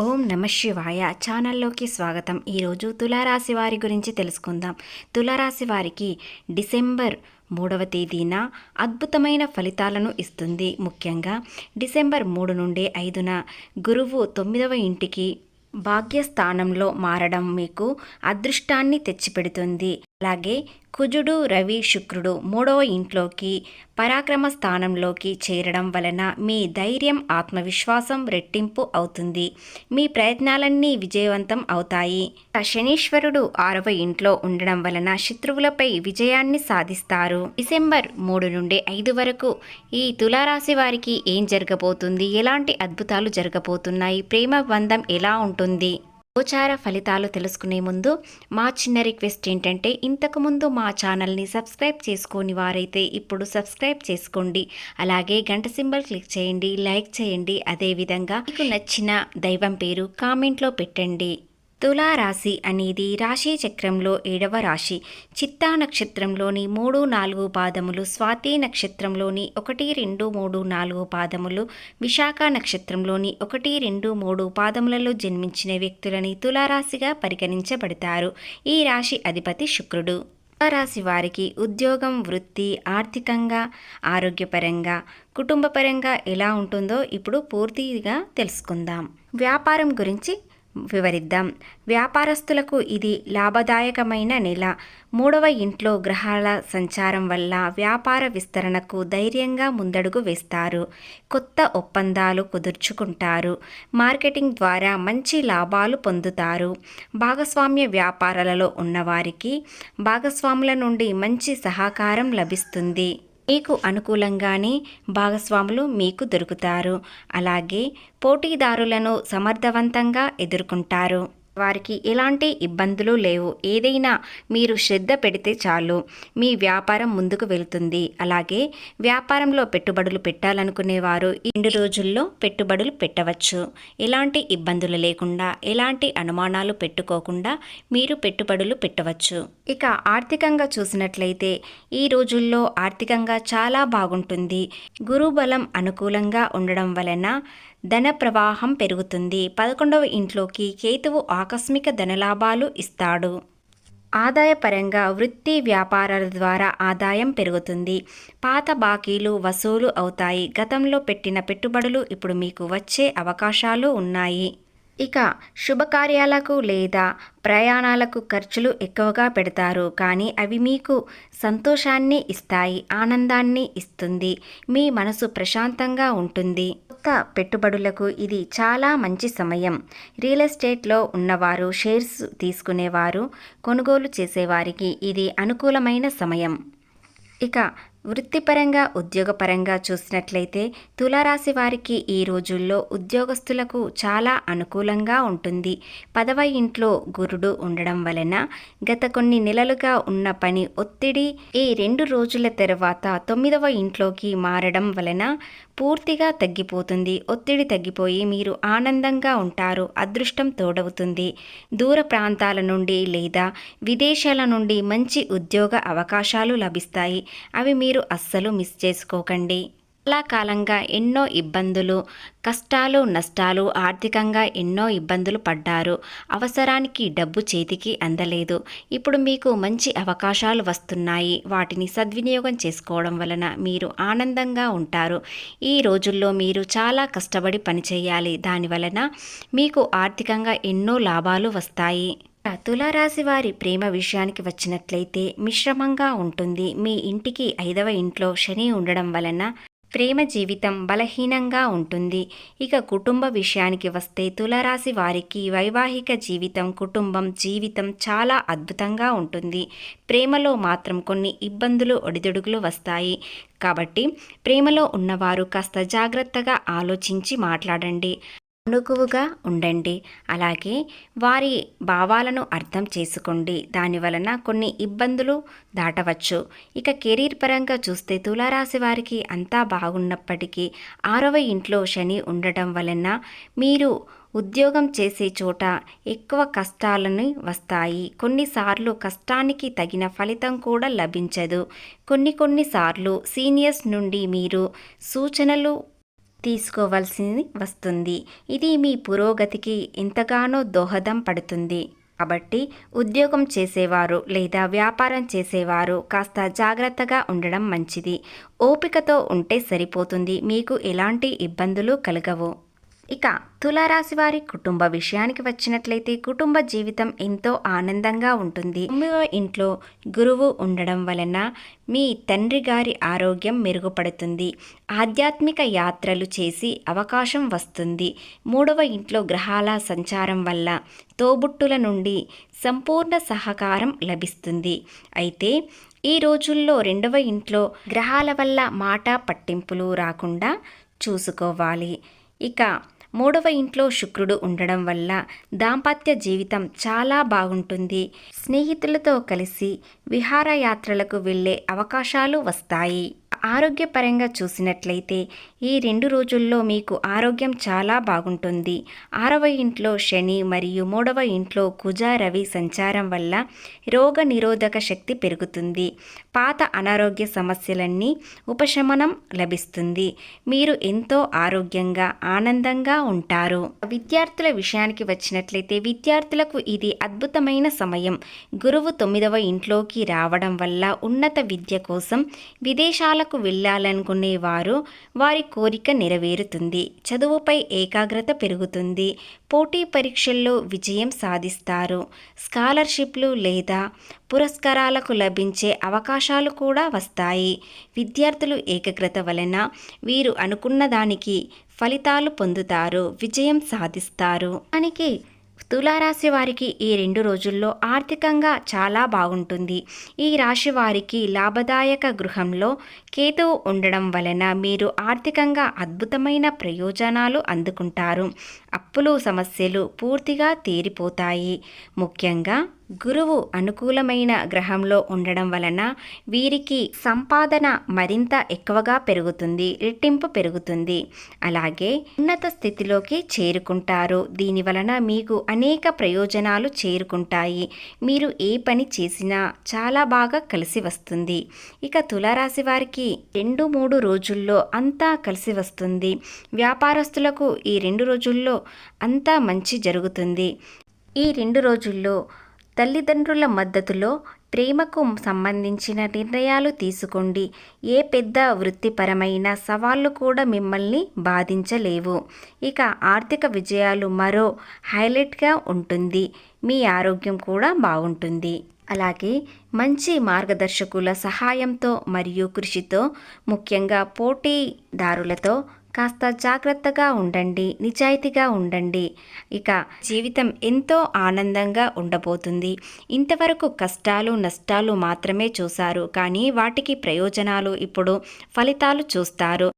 ఓం నమ శివాయ ఛానల్లోకి స్వాగతం. ఈరోజు తులారాశి వారి గురించి తెలుసుకుందాం. తులారాశి వారికి డిసెంబర్ మూడవ తేదీన అద్భుతమైన ఫలితాలను ఇస్తుంది. ముఖ్యంగా డిసెంబర్ మూడు నుండి ఐదున గురువు తొమ్మిదవ ఇంటికి భాగ్యస్థానంలో మారడం మీకు అదృష్టాన్ని తెచ్చిపెడుతుంది. అలాగే కుజుడు రవి శుక్రుడు మూడవ ఇంట్లోకి పరాక్రమ స్థానంలోకి చేరడం వలన మీ ధైర్యం ఆత్మవిశ్వాసం రెట్టింపు అవుతుంది. మీ ప్రయత్నాలన్నీ విజయవంతం అవుతాయి. శనీశ్వరుడు ఆరవ ఇంట్లో ఉండడం వలన శత్రువులపై విజయాన్ని సాధిస్తారు. డిసెంబర్ మూడు నుండి ఐదు వరకు ఈ తులారాశి వారికి ఏం జరగబోతుంది? ఎలాంటి అద్భుతాలు జరగబోతున్నాయి? ప్రేమ బంధం ఎలా ఉంటుంది? గోచార ఫలితాలు తెలుసుకునే ముందు మా చిన్న రిక్వెస్ట్ ఏంటంటే ఇంతకుముందు మా ఛానల్ని సబ్స్క్రైబ్ చేసుకోని వారైతే ఇప్పుడు సబ్స్క్రైబ్ చేసుకోండి. అలాగే గంట సింబల్ క్లిక్ చేయండి లైక్ చేయండి. అదేవిధంగా మీకు నచ్చిన దైవం పేరు కామెంట్లో పెట్టండి. తులారాశి అనేది రాశి చక్రంలో ఏడవ రాశి. చిత్తా నక్షత్రంలోని మూడు నాలుగు పాదములు స్వాతి నక్షత్రంలోని ఒకటి రెండు మూడు నాలుగు పాదములు విశాఖ నక్షత్రంలోని ఒకటి రెండు మూడు పాదములలో జన్మించిన వ్యక్తులని తులారాశిగా పరిగణించబడతారు. ఈ రాశి అధిపతి శుక్రుడు. తులారాశి వారికి ఉద్యోగం వృత్తి ఆర్థికంగా ఆరోగ్యపరంగా కుటుంబపరంగా ఎలా ఉంటుందో ఇప్పుడు పూర్తిగా తెలుసుకుందాం. వ్యాపారం గురించి వివరిద్దాం. వ్యాపారస్తులకు ఇది లాభదాయకమైన నెల. మూడవ ఇంట్లో గ్రహాల సంచారం వల్ల వ్యాపార విస్తరణకు ధైర్యంగా ముందడుగు వేస్తారు. కొత్త ఒప్పందాలు కుదుర్చుకుంటారు. మార్కెటింగ్ ద్వారా మంచి లాభాలు పొందుతారు. భాగస్వామ్య వ్యాపారాలలో ఉన్నవారికి భాగస్వాముల నుండి మంచి సహకారం లభిస్తుంది. మీకు అనుకూలంగానే భాగస్వాములు మీకు దొరుకుతారు. అలాగే పోటీదారులను సమర్థవంతంగా ఎదుర్కొంటారు. వారికి ఎలాంటి ఇబ్బందులు లేవు. ఏదైనా మీరు శ్రద్ధ పెడితే చాలు. మీ వ్యాపారం ముందుకు వెళ్తుంది. అలాగే వ్యాపారంలో పెట్టుబడులు పెట్టాలనుకునేవారు రెండు రోజుల్లో పెట్టుబడులు పెట్టవచ్చు. ఎలాంటి ఇబ్బందులు లేకుండా ఎలాంటి అనుమానాలు పెట్టుకోకుండా మీరు పెట్టుబడులు పెట్టవచ్చు. ఇక ఆర్థికంగా చూసినట్లయితే ఈ రోజుల్లో ఆర్థికంగా చాలా బాగుంటుంది. గురుబలం అనుకూలంగా ఉండడం వలన ధన ప్రవాహం పెరుగుతుంది. పదకొండవ ఇంట్లోకి కేతువు ఆకస్మిక ధనలాభాలు ఇస్తాడు. ఆదాయపరంగా వృత్తి వ్యాపారాల ద్వారా ఆదాయం పెరుగుతుంది. పాత బాకీలు వసూలు అవుతాయి. గతంలో పెట్టిన పెట్టుబడులు ఇప్పుడు మీకు వచ్చే అవకాశాలు ఉన్నాయి. ఇక శుభకార్యాలకు లేదా ప్రయాణాలకు ఖర్చులు ఎక్కువగా పెడతారు. కానీ అవి మీకు సంతోషాన్ని ఇస్తాయి ఆనందాన్ని ఇస్తుంది. మీ మనసు ప్రశాంతంగా ఉంటుంది. కొత్త పెట్టుబడులకు ఇది చాలా మంచి సమయం. రియల్ ఎస్టేట్లో ఉన్నవారు షేర్స్ తీసుకునేవారు కొనుగోలు చేసేవారికి ఇది అనుకూలమైన సమయం. ఇక వృత్తిపరంగా ఉద్యోగపరంగా చూసినట్లయితే తులారాశి వారికి ఈ రోజుల్లో ఉద్యోగస్తులకు చాలా అనుకూలంగా ఉంటుంది. పదవ ఇంట్లో గురుడు ఉండడం వలన గత కొన్ని నెలలుగా ఉన్న పని ఒత్తిడి ఈ రెండు రోజుల తర్వాత తొమ్మిదవ ఇంట్లోకి మారడం వలన పూర్తిగా తగ్గిపోతుంది. ఒత్తిడి తగ్గిపోయి మీరు ఆనందంగా ఉంటారు అదృష్టం తోడవుతుంది. దూర ప్రాంతాల నుండి లేదా విదేశాల నుండి మంచి ఉద్యోగ అవకాశాలు లభిస్తాయి. అవి మీరు మీరు అస్సలు మిస్ చేసుకోకండి. చాలా కాలంగా ఎన్నో ఇబ్బందులు కష్టాలు నష్టాలు ఆర్థికంగా ఎన్నో ఇబ్బందులు పడ్డారు. అవసరానికి డబ్బు చేతికి అందలేదు. ఇప్పుడు మీకు మంచి అవకాశాలు వస్తున్నాయి. వాటిని సద్వినియోగం చేసుకోవడం వలన మీరు ఆనందంగా ఉంటారు. ఈ రోజుల్లో మీరు చాలా కష్టపడి పనిచేయాలి. దాని వలన మీకు ఆర్థికంగా ఎన్నో లాభాలు వస్తాయి. తులారాశి వారి ప్రేమ విషయానికి వచ్చినట్లయితే మిశ్రమంగా ఉంటుంది. మీ ఇంటికి ఐదవ ఇంట్లో శని ఉండడం వలన ప్రేమ జీవితం బలహీనంగా ఉంటుంది. ఇక కుటుంబ విషయానికి వస్తే తులరాశి వారికి వైవాహిక జీవితం కుటుంబం జీవితం చాలా అద్భుతంగా ఉంటుంది. ప్రేమలో మాత్రం కొన్ని ఇబ్బందులు ఒడిదుడుగులు వస్తాయి. కాబట్టి ప్రేమలో ఉన్నవారు కాస్త జాగ్రత్తగా ఆలోచించి మాట్లాడండి. అనుకువుగా ఉండండి. అలాగే వారి భావాలను అర్థం చేసుకోండి. దాని వలన కొన్ని ఇబ్బందులు దాటవచ్చు. ఇక కెరీర్ పరంగా చూస్తే తులారాశి వారికి అంతా బాగున్నప్పటికీ ఆరవ ఇంట్లో శని ఉండటం వలన మీరు ఉద్యోగం చేసే చోట ఎక్కువ కష్టాలను వస్తాయి. కొన్నిసార్లు కష్టానికి తగిన ఫలితం కూడా లభించదు. కొన్ని కొన్నిసార్లు సీనియర్స్ నుండి మీరు సూచనలు తీసుకోవాల్సి వస్తుంది. ఇది మీ పురోగతికి ఎంతగానో దోహదం పడుతుంది. కాబట్టి ఉద్యోగం చేసేవారు లేదా వ్యాపారం చేసేవారు కాస్త జాగ్రత్తగా ఉండడం మంచిది. ఓపికతో ఉంటే సరిపోతుంది. మీకు ఎలాంటి ఇబ్బందులు కలగవు. ఇక తులారాశి వారి కుటుంబ విషయానికి వచ్చినట్లయితే కుటుంబ జీవితం ఎంతో ఆనందంగా ఉంటుంది. తొమ్మిదవ ఇంట్లో గురువు ఉండడం వలన మీ తండ్రి గారి ఆరోగ్యం మెరుగుపడుతుంది. ఆధ్యాత్మిక యాత్రలు చేసి అవకాశం వస్తుంది. మూడవ ఇంట్లో గ్రహాల సంచారం వల్ల తోబుట్టుల నుండి సంపూర్ణ సహకారం లభిస్తుంది. అయితే ఈ రోజుల్లో రెండవ ఇంట్లో గ్రహాల వల్ల మాట పట్టింపులు రాకుండా చూసుకోవాలి. ఇక మూడవ ఇంట్లో శుక్రుడు ఉండడం వల్ల దాంపత్య జీవితం చాలా బాగుంటుంది. స్నేహితులతో కలిసి విహారయాత్రలకు వెళ్ళే అవకాశాలు వస్తాయి. ఆరోగ్యపరంగా చూసినట్లయితే ఈ రెండు రోజుల్లో మీకు ఆరోగ్యం చాలా బాగుంటుంది. ఆరవ ఇంట్లో శని మరియు మూడవ ఇంట్లో కుజ రవి సంచారం వల్ల రోగ నిరోధక శక్తి పెరుగుతుంది. పాత అనారోగ్య సమస్యలన్నీ ఉపశమనం లభిస్తుంది. మీరు ఎంతో ఆరోగ్యంగా ఆనందంగా ఉంటారు. విద్యార్థుల విషయానికి వచ్చినట్లయితే విద్యార్థులకు ఇది అద్భుతమైన సమయం. గురువు తొమ్మిదవ ఇంట్లోకి రావడం వల్ల ఉన్నత విద్య కోసం విదేశాలకు వెళ్ళాలనుకునే వారు వారి కోరిక నెరవేరుతుంది. చదువుపై ఏకాగ్రత పెరుగుతుంది. పోటీ పరీక్షల్లో విజయం సాధిస్తారు. స్కాలర్షిప్లు లేదా పురస్కారాలకు లభించే అవకాశాలు కూడా వస్తాయి. విద్యార్థులు ఏకాగ్రత వలన వీరు అనుకున్న దానికి ఫలితాలు పొందుతారు. విజయం సాధిస్తారు. దానికి తులారాశి వారికి ఈ రెండు రోజుల్లో ఆర్థికంగా చాలా బాగుంటుంది. ఈ రాశి వారికి లాభదాయక గృహంలో కేతువు ఉండడం వలన మీరు ఆర్థికంగా అద్భుతమైన ప్రయోజనాలు అందుకుంటారు. అప్పులు సమస్యలు పూర్తిగా తీరిపోతాయి. ముఖ్యంగా గురువు అనుకూలమైన గ్రహంలో ఉండడం వలన వీరికి సంపాదన మరింత ఎక్కువగా పెరుగుతుంది రెట్టింపు పెరుగుతుంది. అలాగే ఉన్నత స్థితిలోకి చేరుకుంటారు. దీని వలన మీకు అనేక ప్రయోజనాలు చేరుకుంటాయి. మీరు ఏ పని చేసినా చాలా బాగా కలిసి వస్తుంది. ఇక తులారాశి వారికి రెండు మూడు రోజుల్లో అంతా కలిసి వస్తుంది. వ్యాపారస్తులకు ఈ రెండు రోజుల్లో అంతా మంచి జరుగుతుంది. ఈ రెండు రోజుల్లో తల్లిదండ్రుల మద్దతులో ప్రేమకు సంబంధించిన నిర్ణయాలు తీసుకోండి. ఏ పెద్ద వృత్తిపరమైన సవాళ్ళు కూడా మిమ్మల్ని బాధించలేవు. ఇక ఆర్థిక విజయాలు మరో హైలైట్గా ఉంటుంది. మీ ఆరోగ్యం కూడా బాగుంటుంది. అలాగే మంచి మార్గదర్శకుల సహాయంతో మరియు కృషితో ముఖ్యంగా పోటీదారులతో కాస్త జాగ్రత్తగా ఉండండి నిజాయితీగా ఉండండి. ఇక జీవితం ఎంతో ఆనందంగా ఉండబోతుంది. ఇంతవరకు కష్టాలు నష్టాలు మాత్రమే చూశారు. కానీ వాటికి ప్రయోజనాలు ఇప్పుడు ఫలితాలు చూస్తారు.